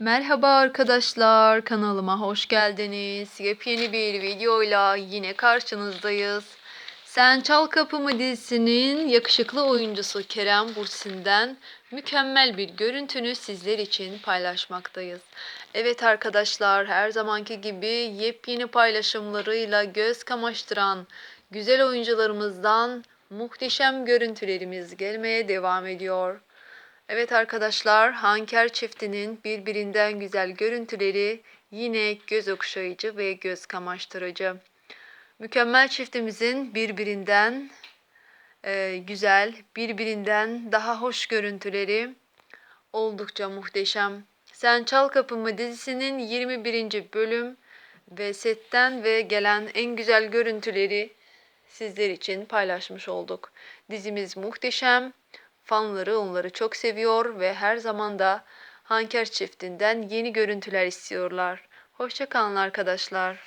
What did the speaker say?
Merhaba arkadaşlar, kanalıma hoş geldiniz. Yepyeni bir videoyla yine karşınızdayız. Sen Çal Kapımı dizisinin yakışıklı oyuncusu Kerem Bursin'den mükemmel bir görüntünü sizler için paylaşmaktayız. Evet arkadaşlar, her zamanki gibi yepyeni paylaşımlarıyla göz kamaştıran güzel oyuncularımızdan muhteşem görüntülerimiz gelmeye devam ediyor. Evet arkadaşlar, Hanker çiftinin birbirinden güzel görüntüleri yine göz okşayıcı ve göz kamaştırıcı. Mükemmel çiftimizin birbirinden e, güzel, birbirinden daha hoş görüntüleri oldukça muhteşem. Sen Çal Kapımı dizisinin 21. bölüm ve setten ve gelen en güzel görüntüleri sizler için paylaşmış olduk. Dizimiz muhteşem. Fanları onları çok seviyor ve her zaman da Hanker çiftinden yeni görüntüler istiyorlar. Hoşçakalın arkadaşlar.